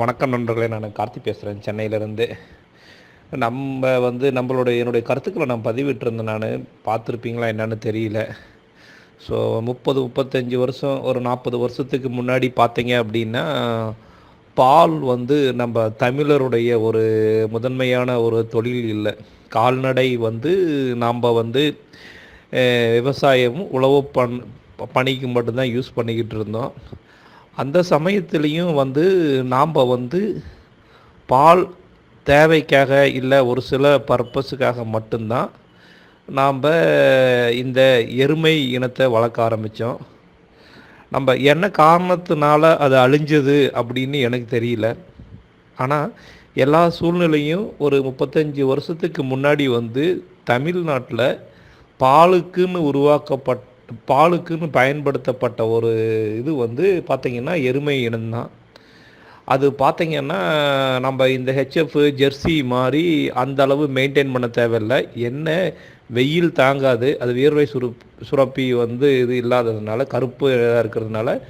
வணக்கம் நண்பர்களே நான் கார்த்தி பேசுகிறேன் சென்னையிலேருந்து. நம்ம வந்து நம்மளுடைய என்னுடைய கருத்துக்களை நான் பதிவிட்டிருந்தேன் நான். பார்த்துருப்பீங்களா என்னன்னு தெரியல. ஸோ முப்பது முப்பத்தஞ்சு வருஷம் ஒரு நாற்பது வருஷத்துக்கு முன்னாடி பார்த்தீங்க அப்படின்னா பால் வந்து நம்ம தமிழருடைய ஒரு முதன்மையான ஒரு தொழில் இல்லை. கால்நடை வந்து நாம் வந்து விவசாயமும் உழவு பண் பணிக்கு மட்டும்தான் யூஸ் பண்ணிக்கிட்டு இருந்தோம். அந்த சமயத்துலேயும் வந்து நாம் வந்து பால் தேவைக்காக இல்லை ஒரு சில பர்பஸுக்காக மட்டும்தான் நாம் இந்த எருமை இனத்தை வளர்க்க ஆரம்பித்தோம். நம்ம என்ன காரணத்தினால அது அழிஞ்சது அப்படின்னு எனக்கு தெரியல. ஆனால் எல்லா சூழ்நிலையும் ஒரு முப்பத்தஞ்சு வருஷத்துக்கு முன்னாடி வந்து தமிழ்நாட்டில் பாலுக்குன்னு உருவாக்கப்பட்ட பாலுக்குன்னு பயன்படுத்தப்பட்ட ஒரு இது வந்து பார்த்திங்கன்னா எருமை இனம்தான் அது பார்த்திங்கன்னா நம்ம இந்த ஹெச்எஃப் ஜெர்சி மாதிரி அந்த அளவு மெயின்டைன் பண்ண தேவையில்லை. என்ன வெயில் தாங்காது. அது வியர்வை சுரு சுரப்பி வந்து இது இல்லாததுனால கருப்பு இருக்கிறதுனால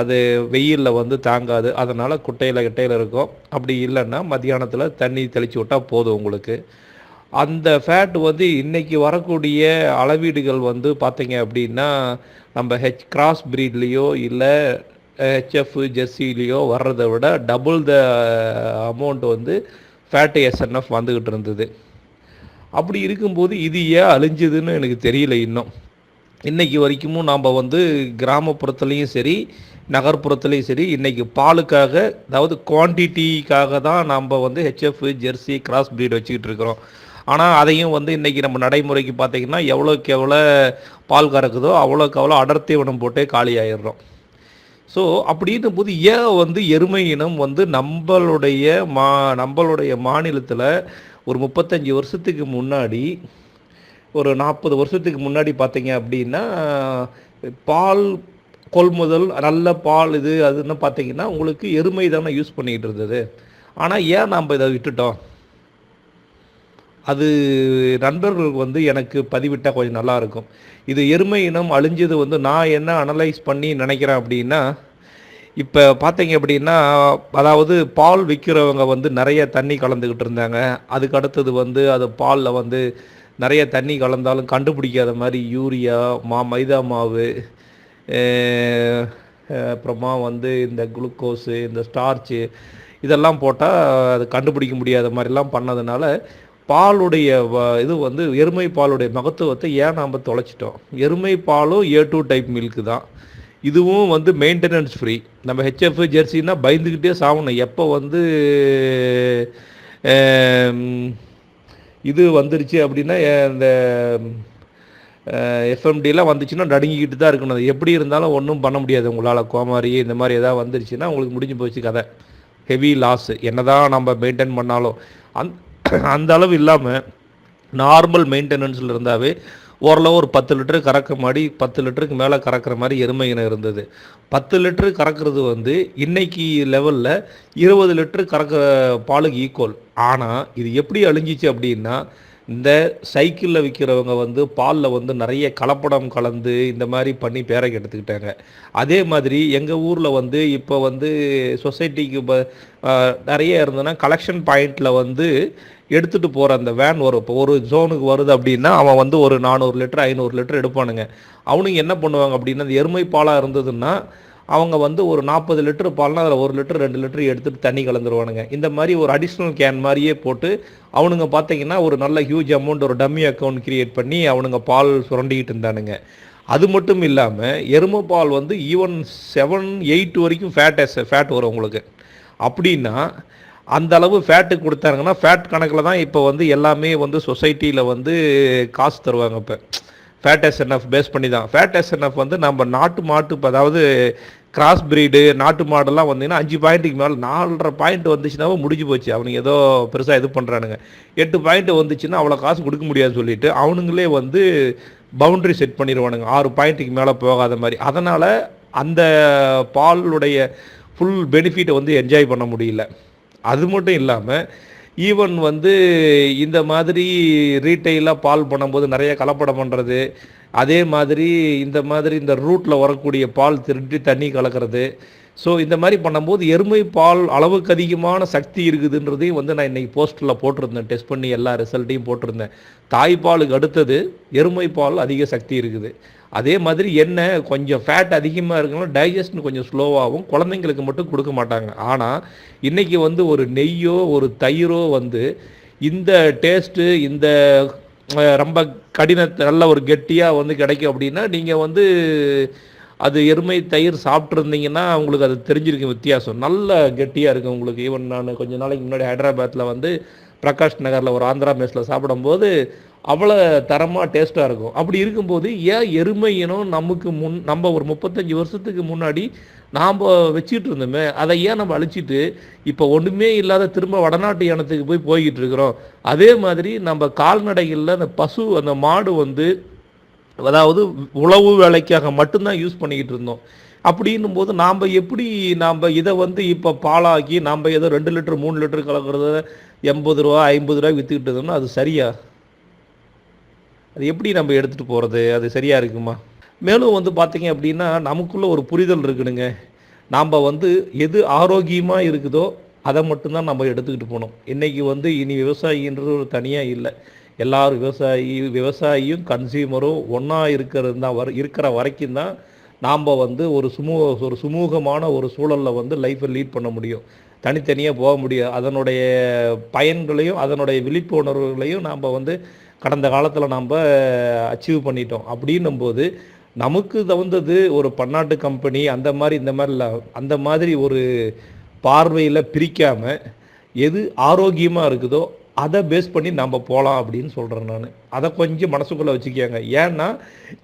அது வெயிலில் வந்து தாங்காது. அதனால் குட்டையில் கிட்டையில் இருக்கும். அப்படி இல்லைன்னா மத்தியானத்தில் தண்ணி தெளித்து விட்டால் போதும் உங்களுக்கு. அந்த ஃபேட் வந்து இன்றைக்கி வரக்கூடிய அளவீடுகள் வந்து பார்த்தீங்க அப்படின்னா நம்ம ஹெச் கிராஸ் ப்ரீட்லேயோ இல்லை ஹெச்எஃப் ஜெர்சிலேயோ வர்றதை விட டபுள் த அமௌண்ட் வந்து ஃபேட் எஸ்என்எஃப் வந்துக்கிட்டு இருந்தது. அப்படி இருக்கும்போது இது ஏன் அழிஞ்சுதுன்னு எனக்கு தெரியல இன்னும். இன்றைக்கி வரைக்கும் நாம் வந்து கிராமப்புறத்துலேயும் சரி நகர்ப்புறத்துலேயும் சரி இன்றைக்கி பாலுக்காக அதாவது குவான்டிட்டிக்காக தான் நம்ம வந்து ஹெச்எஃப் ஜெர்சி கிராஸ் ப்ரீட் வச்சுக்கிட்டு இருக்கிறோம். ஆனால் அதையும் வந்து இன்றைக்கி நம்ம நடைமுறைக்கு பார்த்தீங்கன்னா எவ்வளோக்கு எவ்வளோ பால் கறக்குதோ அவ்வளோக்கு அவ்வளோ அடர்த்தி உணம் போட்டே காலி ஆயிடுறோம். ஸோ அப்படின்னும் போது ஏன் வந்து எருமை இனம் வந்து நம்மளுடைய மா நம்மளுடைய மாநிலத்தில் ஒரு முப்பத்தஞ்சு வருஷத்துக்கு முன்னாடி ஒரு நாற்பது வருஷத்துக்கு முன்னாடி பார்த்தீங்க அப்படின்னா பால் கொள்முதல் நல்ல பால் இது அதுன்னு பார்த்தீங்கன்னா உங்களுக்கு எருமை தானே யூஸ் பண்ணிக்கிட்டு இருந்தது. ஆனால் ஏன் நாம் இதை விட்டுட்டோம்? அது நண்பர்களுக்கு வந்து எனக்கு பதிவிட்டால் கொஞ்சம் நல்லாயிருக்கும் இது எருமை இனம் அழிஞ்சது வந்து நான் என்ன அனலைஸ் பண்ணி நினைக்கிறேன் அப்படின்னா இப்போ பார்த்தீங்க அப்படின்னா அதாவது பால் விற்கிறவங்க வந்து நிறைய தண்ணி கலந்துக்கிட்டு இருந்தாங்க. அதுக்கு அடுத்தது வந்து அது பாலில் வந்து நிறைய தண்ணி கலந்தாலும் கண்டுபிடிக்காத மாதிரி யூரியா மா மைதா மாவு அப்புறமா வந்து இந்த குளுக்கோஸு இந்த ஸ்டார்ச்சு இதெல்லாம் போட்டால் அது கண்டுபிடிக்க முடியாத மாதிரிலாம் பண்ணதுனால பாலுடைய வ- இது வந்து எருமை பாலுடைய மகத்துவத்தை ஏன் நாம் தொலைச்சிட்டோம்? எருமை பாலும் ஏ டூ டைப் மில்க்கு தான். இதுவும் வந்து மெயின்டெனன்ஸ் ஃப்ரீ நம்ம ஹெச்எஃப் ஜெர்சின்னா பயந்துக்கிட்டே சாகணும் எப்போ வந்து இது வந்துருச்சு அப்படின்னா இந்த எஃப்எம்டிலாம் வந்துச்சுன்னா நடுங்கிக்கிட்டு தான் இருக்கணும். அது எப்படி இருந்தாலும் ஒன்றும் பண்ண முடியாது. உங்களால் கோமாரி இந்த மாதிரி எதாவது வந்துருச்சுன்னா உங்களுக்கு முடிஞ்சு போச்சு கதை. ஹெவி லாஸ் என்னதான் நம்ம மெயின்டைன் பண்ணாலும். அந் அந்த அளவு இல்லாமல் நார்மல் மெயின்டெனன்ஸில் இருந்தாவே ஓரளவு ஒரு பத்து லிட்டரு கறக்க மாதிரி பத்து லிட்டருக்கு மேலே கறக்கிற மாதிரி எருமை இனம் இருந்தது. பத்து லிட்டரு கறக்கிறது வந்து இன்னைக்கு லெவலில் இருபது லிட்டரு கறக்கிற பாலுக்கு ஈக்குவல் ஆனால் இது எப்படி அழிஞ்சிச்சு அப்படின்னா இந்த சைக்கிளில் விற்கிறவங்க வந்து பாலில் வந்து நிறைய கலப்படம் கலந்து இந்த மாதிரி பண்ணி பேரை கெடுத்துக்கிட்டாங்க அதே மாதிரி எங்கள் ஊரில் வந்து இப்போ வந்து சொசைட்டிக்கு ப நிறைய இருந்ததுன்னா கலெக்ஷன் பாயிண்டில் வந்து எடுத்துகிட்டு போகிற அந்த வேன் வரும் இப்போ ஒரு ஜோனுக்கு வருது அப்படின்னா அவன் வந்து ஒரு நானூறு லிட்டர் ஐநூறு லிட்டர் எடுப்பானுங்க. அவனுங்க என்ன பண்ணுவாங்க அப்படின்னா அந்த எருமை பாலாக இருந்ததுன்னா அவங்க வந்து ஒரு நாற்பது லிட்டர் பால்னா அதில் ஒரு லிட்டர் ரெண்டு லிட்டர் எடுத்துகிட்டு தண்ணி கலந்துருவானுங்க. இந்த மாதிரி ஒரு அடிஷ்னல் கேன் மாதிரியே போட்டு அவனுங்க பார்த்தீங்கன்னா ஒரு நல்ல ஹியூஜ் அமௌண்ட் ஒரு டம்மி அக்கௌண்ட் கிரியேட் பண்ணி அவனுங்க பால் சுரண்டிக்கிட்டு இருந்தானுங்க. அது மட்டும் இல்லாமல் எருமை பால் வந்து ஈவன் செவன் எயிட் வரைக்கும் ஃபேட் ஃபேட் வரும் உங்களுக்கு. அப்படின்னா அந்த அளவு ஃபேட்டு கொடுத்தாங்கன்னா ஃபேட் கணக்கில் தான் இப்போ வந்து எல்லாமே வந்து சொசைட்டியில் வந்து காசு தருவாங்க இப்போ. ஃபேட் எஸ்என்எஃப் பேஸ் பண்ணி தான் ஃபேட் எஸ்என்எஃப் வந்து நம்ம நாட்டு மாட்டு அதாவது கிராஸ் பிரீடு நாட்டு மாடெல்லாம் வந்தீங்கன்னா அஞ்சு பாயிண்ட்டுக்கு மேலே நாலரை பாயிண்ட் வந்துச்சுனாவே முடிஞ்சு போச்சு. அவனுங்க ஏதோ பெருசாக இது பண்ணுறானுங்க எட்டு பாயிண்ட் வந்துச்சுன்னா அவ்வளோ காசு கொடுக்க முடியாதுன்னு சொல்லிட்டு அவனுங்களே வந்து பவுண்ட்ரி செட் பண்ணிடுவானுங்க ஆறு பாயிண்ட்டுக்கு மேலே போகாத மாதிரி. அதனால் அந்த பாலுடைய ஃபுல் பெனிஃபிட்டை வந்து என்ஜாய் பண்ண முடியல. அது மட்டும் இல்லாமல் ஈவன் வந்து இந்த மாதிரி ரீட்டெயிலாக பால் பண்ணும்போது நிறைய கலப்படம் பண்ணுறது அதே மாதிரி இந்த மாதிரி இந்த ரூட்டில் வரக்கூடிய பால் திருடி தண்ணி கலக்கிறது ஸோ இந்த மாதிரி பண்ணும்போது எருமை பால் அளவுக்கு அதிகமான சக்தி இருக்குதுன்றதையும் வந்து நான் இன்னைக்கு போஸ்டரில் போட்டிருந்தேன். டெஸ்ட் பண்ணி எல்லா ரிசல்ட்டையும் போட்டிருந்தேன். தாய்ப்பாலுக்கு அடுத்தது எருமை பால் அதிக சக்தி இருக்குது. அதே மாதிரி எண்ணெய் கொஞ்சம் ஃபேட் அதிகமாக இருக்கணும் டைஜஷன் கொஞ்சம் ஸ்லோவாகவும் குழந்தைங்களுக்கு மட்டும் கொடுக்க மாட்டாங்க. ஆனால் இன்றைக்கி வந்து ஒரு நெய்யோ ஒரு தயிரோ வந்து இந்த டேஸ்ட்டு இந்த ரொம்ப கடின நல்ல ஒரு கெட்டியாக வந்து கிடைக்கும் அப்படின்னா நீங்கள் வந்து அது எருமை தயிர் சாப்பிட்ருந்தீங்கன்னா உங்களுக்கு அது தெரிஞ்சிருக்கும் வித்தியாசம். நல்ல கெட்டியாக இருக்கும் உங்களுக்கு. ஈவன் நான் கொஞ்ச நாளைக்கு முன்னாடி ஹைதராபாத்தில் வந்து பிரகாஷ் நகரில் ஒரு ஆந்திரா மெஸ்ஸில் சாப்பிடும்போது அவ்வளோ தரமாக டேஸ்ட்டாக இருக்கும். அப்படி இருக்கும்போது ஏன் எருமை இனம் நமக்கு முன் நம்ம ஒரு முப்பத்தஞ்சு வருஷத்துக்கு முன்னாடி நாம் வச்சுட்டு இருந்தோமே அதை ஏன் நம்ம அழிச்சிட்டு இப்போ ஒன்றுமே இல்லாத திரும்ப வடநாட்டு இனத்துக்கு போய் போய்கிட்டு இருக்கிறோம். அதே மாதிரி நம்ம கால்நடைகளில் அந்த பசு அந்த மாடு வந்து அதாவது உழவு வேலைக்காக மட்டும்தான் யூஸ் பண்ணிக்கிட்டு இருந்தோம். அப்படின்னும் போது நாம் எப்படி நாம் இதை வந்து இப்போ பாலாக்கி நாம் ஏதோ ரெண்டு லிட்டர் மூணு லிட்டர் கலக்கிறத எண்பது ரூபா ஐம்பது ரூபா விற்றுக்கிட்டு இருந்தோம்னா அது சரியா? அது எப்படி நம்ம எடுத்துகிட்டு போகிறது அது சரியாக இருக்குமா? மேலும் வந்து பார்த்தீங்க அப்படின்னா நமக்குள்ள ஒரு புரிதல் இருக்குதுங்க நாம் வந்து எது ஆரோக்கியமாக இருக்குதோ அதை மட்டும்தான் நம்ம எடுத்துக்கிட்டு போகணும். இன்றைக்கி வந்து இனி விவசாயின்றது ஒரு தனியாக இல்லை. எல்லாரும் விவசாயி விவசாயியும் கன்சியூமரும் ஒன்றா இருக்கிறது தான் வர இருக்கிற வரைக்கும் தான் நாம் வந்து ஒரு சுமூக ஒரு சுமூகமான ஒரு சூழலில் வந்து லைஃப்பை லீட் பண்ண முடியும். தனித்தனியாக போக முடியும் அதனுடைய பயன்களையும் அதனுடைய விழிப்புணர்வுகளையும் நாம் வந்து கடந்த காலத்தில் நாம் அச்சீவ் பண்ணிட்டோம். அப்படின்னும் போது நமக்கு தகுந்தது ஒரு பன்னாட்டு கம்பெனி அந்த மாதிரி இந்த மாதிரி அந்த மாதிரி ஒரு பார்வையில் பிரிக்காமல் எது ஆரோக்கியமாக இருக்குதோ அதை பேஸ் பண்ணி நம்ம போகலாம் அப்படின்னு சொல்கிறேன் நான். அதை கொஞ்சம் மனசுக்குள்ளே வச்சுக்கோங்க ஏன்னா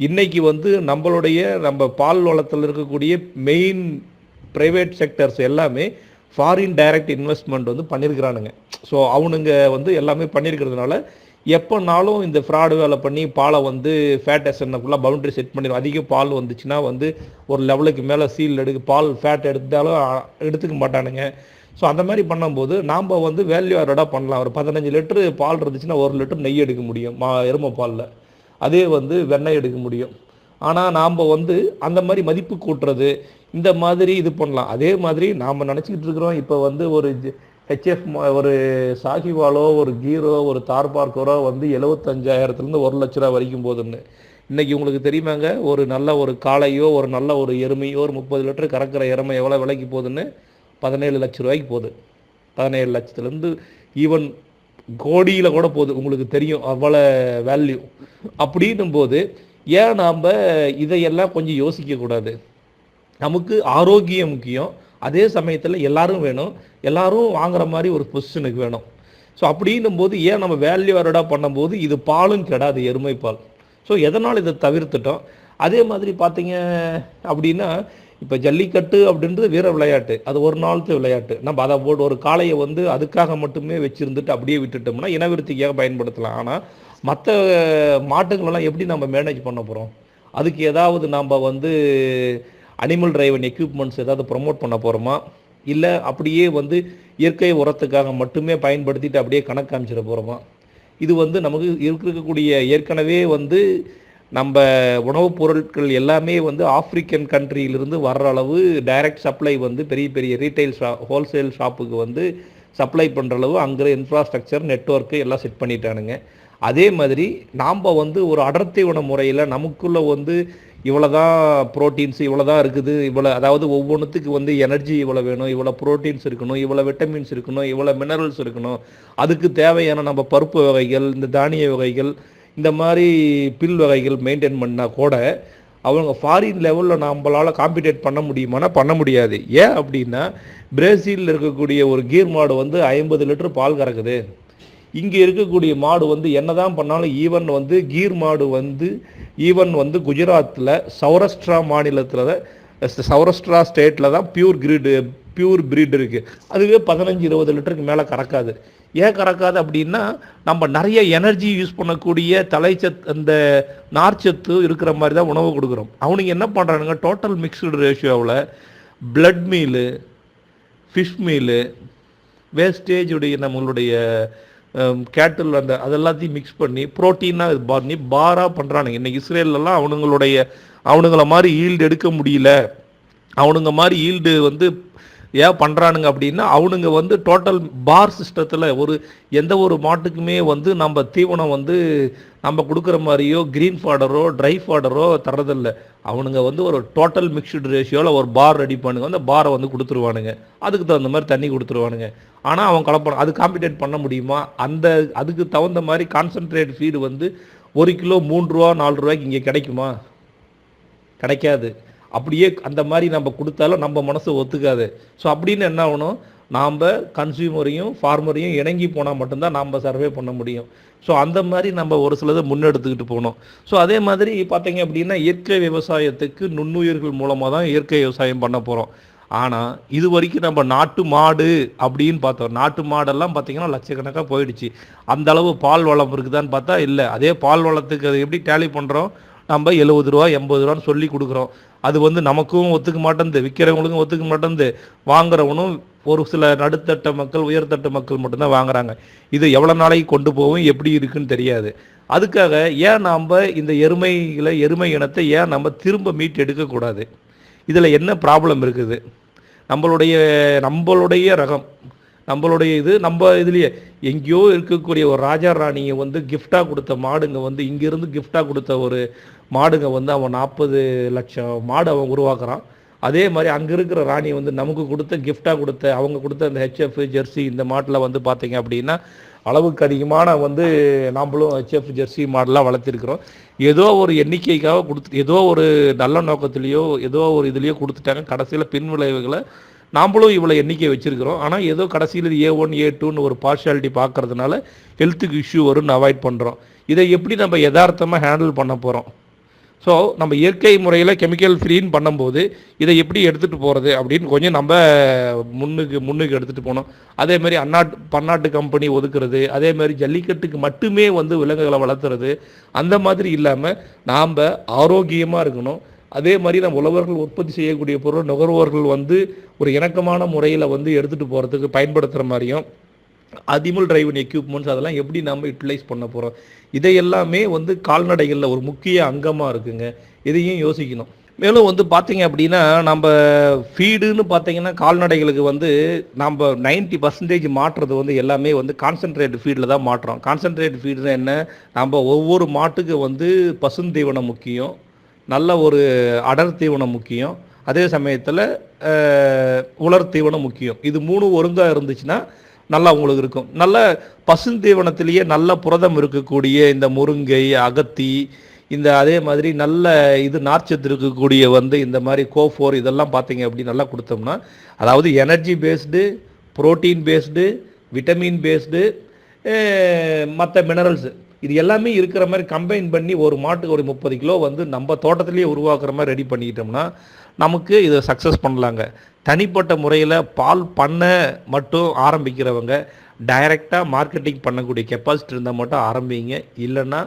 இன்றைக்கி வந்து நம்மளுடைய நம்ம பால் வளத்தில் இருக்கக்கூடிய மெயின் ப்ரைவேட் செக்டர்ஸ் எல்லாமே ஃபாரின் டைரக்ட் இன்வெஸ்ட்மெண்ட் வந்து பண்ணியிருக்கிறானுங்க ஸோ அவனுங்க வந்து எல்லாமே பண்ணியிருக்கிறதுனால எப்போனாலும் இந்த ஃப்ராடு வேலை பண்ணி பாலை வந்து ஃபேட் எசனை ஃபுல்லாக பவுண்டரி செட் பண்ணிடும் அதிக பால் வந்துச்சுன்னா வந்து ஒரு லெவலுக்கு மேலே சீல் எடுக்க பால் ஃபேட் எடுத்தாலும் எடுத்துக்க மாட்டானுங்க. ஸோ அந்த மாதிரி பண்ணும்போது நாம் வந்து வேல்யூ ஆடடாக பண்ணலாம். ஒரு பதினஞ்சு லிட்டரு பால் இருந்துச்சுன்னா ஒரு லிட்டர் நெய் எடுக்க முடியும். மா எருமை பாலில். அதே வந்து வெண்ணெய் எடுக்க முடியும். ஆனால் நாம் வந்து அந்த மாதிரி மதிப்பு கூட்டுறது இந்த மாதிரி இது பண்ணலாம். அதே மாதிரி நாம் நினச்சிக்கிட்டு இருக்கிறோம். இப்போ வந்து ஒரு ஹெச்எஃப் ஒரு சாகிவாலோ ஒரு கீரோ ஒரு தார்பார்க்கரோ வந்து எழுபத்தஞ்சாயிரத்துலேருந்து ஒரு லட்ச ரூபா வரைக்கும் போகுதுன்னு. இன்றைக்கி உங்களுக்கு தெரியுமாங்க? ஒரு நல்ல ஒரு காளையோ ஒரு நல்ல ஒரு எருமையோ ஒரு முப்பது லிட்டர் கறக்கிற எருமை எவ்வளோ விலைக்கு போகுதுன்னு? பதினேழு லட்ச ரூபாய்க்கு போகுது. பதினேழு லட்சத்துலேருந்து ஈவன் கோடியில் கூட போகுது. உங்களுக்கு தெரியும் அவ்வளோ வேல்யூ அப்படின்னும் போது ஏன் நாம் இதையெல்லாம் கொஞ்சம் யோசிக்கக்கூடாது நமக்கு ஆரோக்கியம் முக்கியம். அதே சமயத்தில் எல்லாரும் வேணும். எல்லாரும் வாங்குற மாதிரி ஒரு பொசிஷனுக்கு வேணும். ஸோ அப்படின்னும் போது ஏன் நம்ம வேல்யூ ஆரடாக பண்ணும்போது இது பாலும் கெடாது எருமை பால். ஸோ எதனால் இதை தவிர்த்துட்டோம்? அதே மாதிரி பார்த்தீங்க அப்படின்னா இப்போ ஜல்லிக்கட்டு அப்படின்றது வீர விளையாட்டு. அது ஒரு நாள்த்து விளையாட்டு. நம்ம அதை போட்டு ஒரு காளையை வந்து அதுக்காக மட்டுமே வச்சுருந்துட்டு அப்படியே விட்டுட்டோம்னா இனவிருத்திக்காக பயன்படுத்தலாம். ஆனால் மற்ற மாட்டுங்களெல்லாம் எப்படி நம்ம மேனேஜ் பண்ண போகிறோம் அதுக்கு ஏதாவது நாம் வந்து அனிமல் டிரைவன் எக்யூப்மெண்ட்ஸ் ஏதாவது ப்ரொமோட் பண்ண போகிறோமா இல்லை அப்படியே வந்து இயற்கை உரத்துக்காக மட்டுமே பயன்படுத்திட்டு அப்படியே கணக்கு காமிச்சிட போகிறோமா இது வந்து நமக்கு இருக்கக்கூடிய ஏற்கனவே வந்து நம்ம உணவுப் பொருட்கள் எல்லாமே வந்து ஆப்பிரிக்கன் கண்ட்ரியிலிருந்து வர்ற அளவு டைரக்ட் சப்ளை வந்து பெரிய பெரிய ரீட்டைல் ஷா ஹோல்சேல் ஷாப்புக்கு வந்து சப்ளை பண்ணுற அளவு அங்கே இன்ஃப்ராஸ்ட்ரக்சர் நெட்வொர்க்கு எல்லாம் செட் பண்ணிட்டானுங்க. அதே மாதிரி நாம் வந்து ஒரு அடர்த்தி உணவு முறையில் நமக்குள்ளே வந்து இவ்வளோதான் ப்ரோட்டீன்ஸ் இவ்வளோ தான் இருக்குது இவ்வளோ அதாவது ஒவ்வொன்றுத்துக்கு வந்து எனர்ஜி இவ்வளோ வேணும் இவ்வளோ ப்ரோட்டீன்ஸ் இருக்கணும் இவ்வளோ விட்டமின்ஸ் இருக்கணும் இவ்வளோ மினரல்ஸ் இருக்கணும். அதுக்கு தேவையான நம்ம பருப்பு வகைகள் இந்த தானிய வகைகள் இந்த மாதிரி பில் வகைகள் மெயின்டைன் பண்ணால் கூட அவங்க ஃபாரின் லெவலில் நம்மளால் காம்படிட் பண்ண முடியுமானா பண்ண முடியாது. ஏன் அப்படின்னா பிரேசிலில் இருக்கக்கூடிய ஒரு கீர் மாடு வந்து ஐம்பது லிட்டர் பால் கறக்குது. இங்கே இருக்கக்கூடிய மாடு வந்து என்ன தான் பண்ணாலும் ஈவன் வந்து கீர் மாடு வந்து ஈவன் வந்து குஜராத்தில் சௌராஷ்டிரா மாநிலத்தில் சௌராஷ்டிரா ஸ்டேட்டில் தான் பியூர் கிரீடு பியூர் பிரீட் இருக்குது அதுவே பதினஞ்சு இருபது லிட்டருக்கு மேலே கறக்காது. ஏன் கறக்காது அப்படின்னா நம்ம நிறைய எனர்ஜி யூஸ் பண்ணக்கூடிய தலைச்சத் அந்த நார்ச்சத்து இருக்கிற மாதிரி தான் உணவு கொடுக்குறோம். அவனுங்க என்ன பண்ணுறானுங்க டோட்டல் மிக்சடு ரேஷியோவில் பிளட் மீலு ஃபிஷ் மீலு வேஸ்டேஜுடைய நம்மளுடைய கேட்டில் அந்த அதெல்லாத்தையும் மிக்ஸ் பண்ணி ப்ரோட்டீனாக இது பண்ணி பாராக பண்ணுறானுங்க இன்றைக்கி இஸ்ரேல்லலாம் அவனுங்களுடைய அவனுங்கள மாதிரி ஈல்டு எடுக்க முடியல. அவனுங்க மாதிரி ஈல்டு வந்து ஏன் பண்ணுறானுங்க அப்படின்னா அவனுங்க வந்து டோட்டல் பார் சிஸ்டத்தில் ஒரு எந்த ஒரு மாட்டுக்குமே வந்து நம்ம தீவனம் வந்து நம்ம கொடுக்குற மாதிரியோ க்ரீன் ஃபாடரோ ட்ரை ஃபாடரோ தரதில்ல அவனுங்க வந்து ஒரு டோட்டல் மிக்சடு ரேஷியோவில் ஒரு பார் ரெடி பண்ணுங்க. அந்த பாரை வந்து கொடுத்துருவானுங்க. அதுக்கு தகுந்த மாதிரி தண்ணி கொடுத்துருவானுங்க. ஆனால் அவன் கலப்பான் அது காம்படிட் பண்ண முடியுமா? அந்த அதுக்கு தகுந்த மாதிரி கான்சன்ட்ரேட் ஃபீடு வந்து ஒரு கிலோ மூன்று ரூபா நாலு ரூபாய்க்கு இங்கே கிடைக்குமா? கிடைக்காது. அப்படியே அந்த மாதிரி நம்ம கொடுத்தாலும் நம்ம மனசு ஒத்துக்காது. ஸோ அப்படின்னு என்ன ஆகணும்? நாம் கன்சியூமரையும் ஃபார்மரையும் இணங்கி போனால் மட்டும்தான் நாம் சர்வே பண்ண முடியும். ஸோ அந்த மாதிரி நம்ம ஒரு சிலதை முன்னெடுத்துக்கிட்டு போகணும். ஸோ அதே மாதிரி பார்த்தீங்க அப்படின்னா இயற்கை விவசாயத்துக்கு நுண்ணுயிர்கள் மூலமாக தான் இயற்கை விவசாயம் பண்ண போகிறோம் ஆனால் இது வரைக்கும் நம்ம நாட்டு மாடு அப்படின்னு பார்த்தோம். நாட்டு மாடெல்லாம் பார்த்திங்கன்னா லட்சக்கணக்காக போயிடுச்சு. அந்த அளவு பால் வளம் இருக்குதான்னு பார்த்தா இல்லை. அதே பால் வளத்துக்கு அது எப்படி டேலி பண்ணுறோம் நம்ம எழுபது ரூபா எண்பது ரூபான்னு சொல்லி கொடுக்குறோம். அது வந்து நமக்கும் ஒத்துக்க மாட்டேங்குது விற்கிறவங்களுக்கும் ஒத்துக்க மாட்டேங்குது வாங்குறவனும் ஒரு சில நடுத்தட்ட மக்கள் உயர்தட்ட மக்கள் மட்டும்தான் வாங்குறாங்க. இது எவ்வளோ நாளைக்கு கொண்டு போகும் எப்படி இருக்குன்னு தெரியாது. அதுக்காக ஏன் நாம் இந்த எருமைகளை எருமை இனத்தை ஏன் நம்ம திரும்ப மீட் எடுக்கக்கூடாது? இதில் என்ன ப்ராப்ளம் இருக்குது? நம்மளுடைய நம்மளுடைய ரகம் நம்மளுடைய இது நம்ம இதுலேயே எங்கேயோ இருக்கக்கூடிய ஒரு ராஜா ராணியை வந்து கிஃப்டாக கொடுத்த மாடுங்க வந்து இங்கேருந்து கிஃப்டாக கொடுத்த ஒரு மாடுங்க வந்து அவன் நாற்பது லட்சம் மாடு அவன் உருவாக்குறான். அதே மாதிரி அங்கே இருக்கிற ராணி வந்து நமக்கு கொடுத்த கிஃப்டாக கொடுத்த அவங்க கொடுத்த அந்த ஹெச்எஃப் ஜெர்சி இந்த மாட்டில் வந்து பார்த்தீங்க அப்படின்னா அளவுக்கு அதிகமான வந்து நாம்ளும் ஹெச்எஃப் ஜெர்சி மாடெலாம் வளர்த்திருக்கிறோம். ஏதோ ஒரு எண்ணிக்கைக்காக கொடுத்து ஏதோ ஒரு நல்ல நோக்கத்துலேயோ ஏதோ ஒரு இதுலேயோ கொடுத்துட்டாங்க. கடைசியில் பின் விளைவுகளை நாம்ளும் இவ்வளோ எண்ணிக்கை வச்சுருக்கிறோம். ஆனால் ஏதோ கடைசியில் ஏ ஒன் ஏ டூன்னு ஒரு பார்ஷாலிட்டி பார்க்குறதுனால ஹெல்த்துக்கு இஷ்யூ வரும்னு அவாய்ட் பண்ணுறோம் இதை எப்படி நம்ம யதார்த்தமாக ஹேண்டில் பண்ண போகிறோம் ஸோ நம்ம இயற்கை முறையில் கெமிக்கல் ஃப்ரீன்னு பண்ணும்போது இதை எப்படி எடுத்துகிட்டு போகிறது அப்படின்னு கொஞ்சம் நம்ம முன்னுக்கு முன்னுக்கு எடுத்துகிட்டு போகணும். அதே மாதிரி அந்நாட்டு பன்னாட்டு கம்பெனி ஒதுக்குறது அதே மாதிரி ஜல்லிக்கட்டுக்கு மட்டுமே வந்து விலங்குகளை வளர்த்துறது அந்த மாதிரி இல்லாமல் நாம் ஆரோக்கியமாக இருக்கணும். அதே மாதிரி நம்ம உழவர்கள் உற்பத்தி செய்யக்கூடிய பொருள் நுகர்வோர்கள் வந்து ஒரு இணக்கமான முறையில் வந்து எடுத்துகிட்டு போகிறதுக்கு பயன்படுத்துகிற மாதிரியும் அதிமுல் டிரைவன் எக்யூப்மெண்ட்ஸ் அதெல்லாம் எப்படி நம்ம யூட்டிலைஸ் பண்ண போகிறோம் இதையெல்லாமே வந்து கால்நடைகளில் ஒரு முக்கிய அங்கமாக இருக்குங்க. இதையும் யோசிக்கணும். மேலும் வந்து பார்த்தீங்க அப்படின்னா நம்ம ஃபீடுன்னு பார்த்தீங்கன்னா கால்நடைகளுக்கு வந்து நம்ம நைன்ட்டி பர்சன்டேஜ் மாற்றுறது வந்து எல்லாமே வந்து கான்சென்ட்ரேட் ஃபீடில் தான் மாற்றுறோம் கான்சென்ட்ரேட் ஃபீடுனா என்ன? நம்ம ஒவ்வொரு மாட்டுக்கு வந்து பசுந்தீவனம் முக்கியம். நல்ல ஒரு அடர் தீவனம் முக்கியம். அதே சமயத்தில் உலர் தீவனம் முக்கியம். இது மூணு ஒருங்காக இருந்துச்சுன்னா நல்லா உங்களுக்கு இருக்கும். நல்ல பசுந்தீவனத்திலேயே நல்ல புரதம் இருக்கக்கூடிய இந்த முருங்கை அகத்தி இந்த அதே மாதிரி நல்ல இது நார்ச்சத்து இருக்கக்கூடிய வந்து இந்த மாதிரி கோஃபோர் இதெல்லாம் பார்த்தீங்க அப்படி நல்லா கொடுத்தோம்னா அதாவது energy based protein based vitamin based மற்ற மினரல்ஸு இது எல்லாமே இருக்கிற மாதிரி கம்பைன் பண்ணி ஒரு மாட்டுக்கு ஒரு முப்பது கிலோ வந்து நம்ம தோட்டத்திலேயே உருவாக்குற மாதிரி ரெடி பண்ணிக்கிட்டோம்னா நமக்கு இதை சக்ஸஸ் பண்ணலாங்க. தனிப்பட்ட முறையில் பால் பண்ண மட்டும் ஆரம்பிக்கிறவங்க டைரெக்டாக மார்க்கெட்டிங் பண்ணக்கூடிய கெப்பாசிட்டி இருந்தால் மட்டும் ஆரம்பிங்க. இல்லைன்னா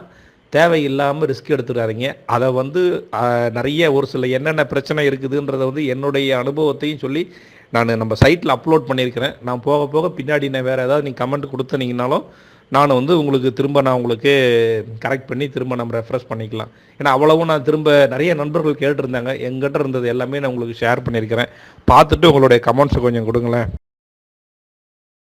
தேவையில்லாமல் ரிஸ்க் எடுத்துடாதீங்க அதை வந்து நிறைய ஒரு சில என்னென்ன பிரச்சனை இருக்குதுன்றதை வந்து என்னுடைய அனுபவத்தையும் சொல்லி நான் நம்ம சைட்டில் அப்லோட் பண்ணியிருக்கிறேன். நான் போக போக பின்னாடி நான் வேறு ஏதாவது நீங்கள் கமெண்ட் கொடுத்தனீங்கனாலும் நான் வந்து உங்களுக்கு திரும்ப நான் உங்களுக்கு கரெக்ட் பண்ணி திரும்ப நம்ம ரெஃப்ரெஷ் பண்ணிக்கலாம். ஏன்னா அவ்வளவும் நான் திரும்ப நிறைய நண்பர்கள் கேட்டிருந்தாங்க. எங்கிட்ட இருந்தது எல்லாமே நான் உங்களுக்கு ஷேர் பண்ணியிருக்கிறேன். பார்த்துட்டு உங்களுடைய கமெண்ட்ஸை கொஞ்சம் கொடுங்களேன்.